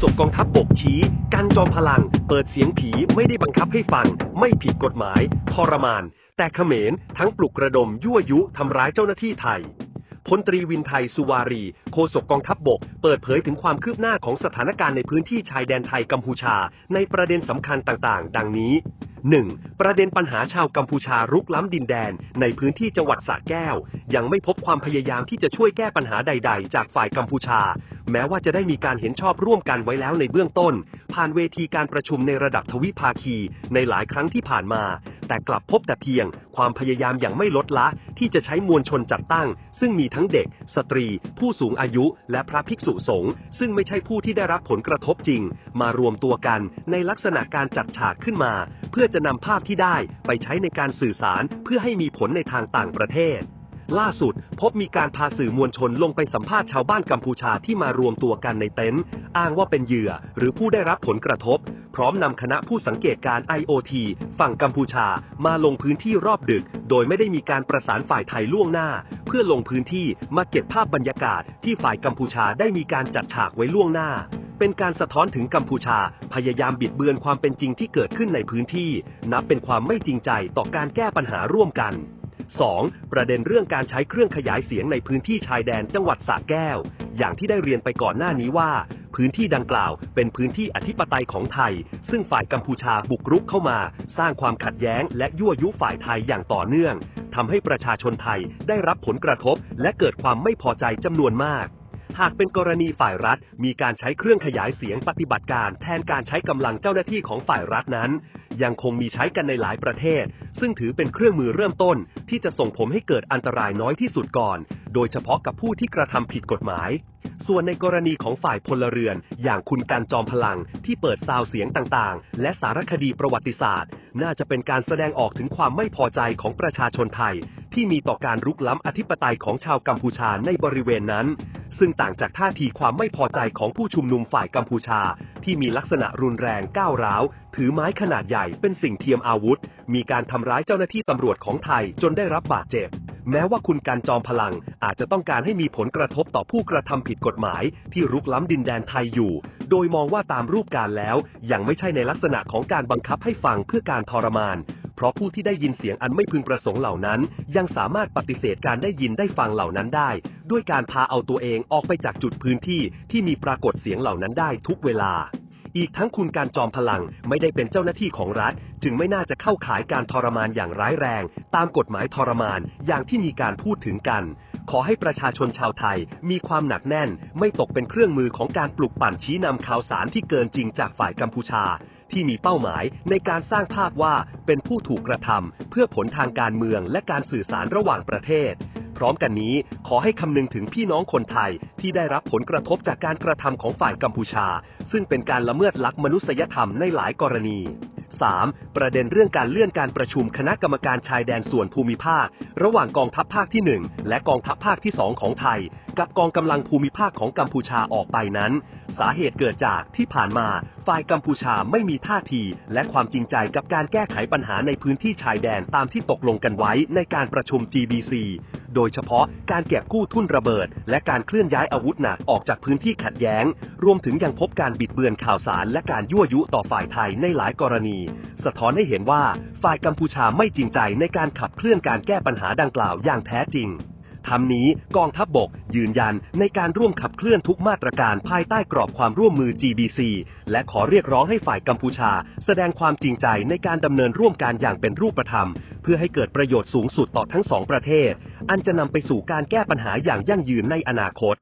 ษกกองทัพบกชี้กันจอมพลัง เปิดเสียงผีไม่ได้บังคับให้ฟัง ไม่ผิดกฎหมายทรมาน แต่เขมรทั้งปลุกระดมยั่วยุทำร้ายเจ้าหน้าที่ไทยพลตรีวินไทยสุวารี โฆษกกองทัพบบก เปิดเผยถึงความคืบหน้าของสถานการณ์ในพื้นที่ชายแดนไทยกัมพูชา ในประเด็นสำคัญต่างๆ ดังนี้ 1. ประเด็นปัญหาชาวกัมพูชารุกล้ำดินแดน ในพื้นที่จังหวัดสระแก้ว ยังไม่พบความพยายามที่จะช่วยแก้ปัญหาใด ๆ จากฝ่ายกัมพูชา แม้ว่าจะได้มีการเห็นชอบร่วมกันไว้แล้วในเบื้องต้น ผ่านเวทีการประชุมในระดับทวิภาคีในหลายครั้งที่ผ่านมา แต่กลับพบแต่เพียง ความพยายามอย่างไม่ลดละ ที่จะใช้มวลชนจัดตั้ง ซึ่งมีทั้งเด็ก สตรี ผู้สูงอายุ และพระภิกษุสงฆ์ซึ่งไม่ใช่ผู้ที่ได้รับผลกระทบจริง มารวมตัวกันในลักษณะการจัดฉากขึ้นมา เพื่อจะนำภาพที่ได้ไปใช้ในการสื่อสารเพื่อให้มีผลในทางต่างประเทศ ล่าสุด พบมีการพาสื่อมวลชนลงไปสัมภาษณ์ชาวบ้านกัมพูชาที่มารวมตัวกันในเต็นท์อ้างว่าเป็นเหยื่อ หรือผู้ได้รับผลกระทบ พร้อมนำคณะผู้สังเกตการ IoT ฝั่งกัมพูชามาลงพื้นที่รอบดึก โดยไม่ได้มีการประสานฝ่ายไทยล่วงหน้า เพื่อลงพื้นที่มาเก็บภาพบรรยากาศที่ฝ่ายกัมพูชาได้มีการจัดฉากไว้ล่วงหน้าเป็นการสะท้อนถึงกัมพูชา พยายามบิดเบือนความเป็นจริงที่เกิดขึ้นในพื้นที่ นับเป็นความไม่จริงใจต่อการแก้ปัญหาร่วมกัน 2. ประเด็นเรื่องการใช้เครื่องขยายเสียงในพื้นที่ชายแดนจังหวัดสระแก้ว อย่างที่ได้เรียนไปก่อนหน้านี้ว่า พื้นที่ดังกล่าวเป็นพื้นที่อธิปไตยของไทย ซึ่งฝ่ายกัมพูชาบุกรุกเข้ามา สร้างความขัดแย้งและยั่วยุฝ่ายไทยอย่างต่อเนื่องทำให้ประชาชนไทยได้รับผลกระทบ และเกิดความไม่พอใจจำนวนมาก หากเป็นกรณีฝ่ายรัฐ มีการใช้เครื่องขยายเสียงปฏิบัติการ แทนการใช้กำลังเจ้าหน้าที่ของฝ่ายรัฐนั้น ยังคงมีใช้กันในหลายประเทศ ซึ่งถือเป็นเครื่องมือเริ่มต้น ที่จะส่งผลให้เกิดอันตรายน้อยที่สุดก่อน โดยเฉพาะกับผู้ที่กระทำผิดกฎหมาย ส่วนในกรณีของฝ่ายพลเรือน อย่างคุณการจอมพลังที่เปิดซาวเสียงต่างๆ และสารคดีประวัติศาสตร์ น่าจะเป็นการแสดงออกถึงความไม่พอใจของประชาชนไทย ที่มีต่อการรุกล้ำอธิปไตยของชาวกัมพูชาในบริเวณนั้น ซึ่งต่างจากท่าทีความไม่พอใจของผู้ชุมนุมฝ่ายกัมพูชา ที่มีลักษณะรุนแรงก้าวร้าว ถือไม้ขนาดใหญ่เป็นสิ่งเทียมอาวุธ มีการทำร้ายเจ้าหน้าที่ตำรวจของไทยจนได้รับบาดเจ็บ แม้ว่าคุณการจอมพลังอาจจะต้องการให้มีผลกระทบต่อผู้กระทำผิดกฎหมาย ที่รุกล้ำดินแดนไทยอยู่ โดยมองว่าตามรูปการแล้วยังไม่ใช่ในลักษณะของการบังคับให้ฟังเพื่อการทรมาน เพราะผู้ที่ได้ยินเสียงอันไม่พึงประสงค์เหล่านั้น ยังสามารถปฏิเสธการได้ยินได้ฟังเหล่านั้นได้ ด้วยการพาเอาตัวเองออกไปจากจุดพื้นที่ที่มีปรากฏเสียงเหล่านั้นได้ทุกเวลา อีกทั้งคุณการจอมพลังไม่ได้เป็นเจ้าหน้าที่ของรัฐ จึงไม่น่าจะเข้าขายการทรมานอย่างร้ายแรง ตามกฎหมายทรมานอย่างที่มีการพูดถึงกัน ขอให้ประชาชนชาวไทยมีความหนักแน่น ไม่ตกเป็นเครื่องมือของการปลุกปั่นชี้นำข่าวสารที่เกินจริงจากฝ่ายกัมพูชา ที่มีเป้าหมายในการสร้างภาพว่าเป็นผู้ถูกกระทำเพื่อผลทางการเมืองและการสื่อสารระหว่างประเทศ พร้อมกันนี้ ขอให้คำนึงถึงพี่น้องคนไทยที่ได้รับผลกระทบจากการกระทำของฝ่ายกัมพูชา ซึ่งเป็นการละเมิดลักมนุษยธรรมในหลายกรณี 3. ประเด็นเรื่องการเลื่อนการประชุมคณะกรรมการชายแดนส่วนภูมิภาค ระหว่างกองทัพภาคที่ 1 และกองทัพภาคที่ 2 ของไทย กับกองกำลังภูมิภาคของกัมพูชาออกไปนั้น สาเหตุเกิดจากที่ผ่านมา ฝ่ายกัมพูชาไม่มีท่าที และความจริงใจกับการแก้ไขปัญหาในพื้นที่ชายแดนตามที่ตกลงกันไว้ในการประชุม GBC โดยเฉพาะการเก็บกู้ทุ่นระเบิด และการเคลื่อนย้ายอาวุธหนักออกจากพื้นที่ขัดแย้ง รวมถึงยังพบการบิดเบือนข่าวสาร และการยั่วยุต่อฝ่ายไทยในหลายกรณี สะท้อนให้เห็นว่าฝ่ายกัมพูชาไม่จริงใจในการขับเคลื่อนการแก้ปัญหาดังกล่าวอย่างแท้จริง ทำนี้กองทัพบบกยืนยันในการร่วมขับเคลื่อนทุกมาตรการภายใต้กรอบความร่วมมือ GBC และขอเรียกร้องให้ฝ่ายกัมพูชา แสดงความจริงใจในการดำเนินร่วมกันอย่างเป็นรูปธรรม เพื่อให้เกิดประโยชน์สูงสุดต่อทั้งสองประเทศ อันจะนำไปสู่การแก้ปัญหาอย่างยั่งยืนในอนาคต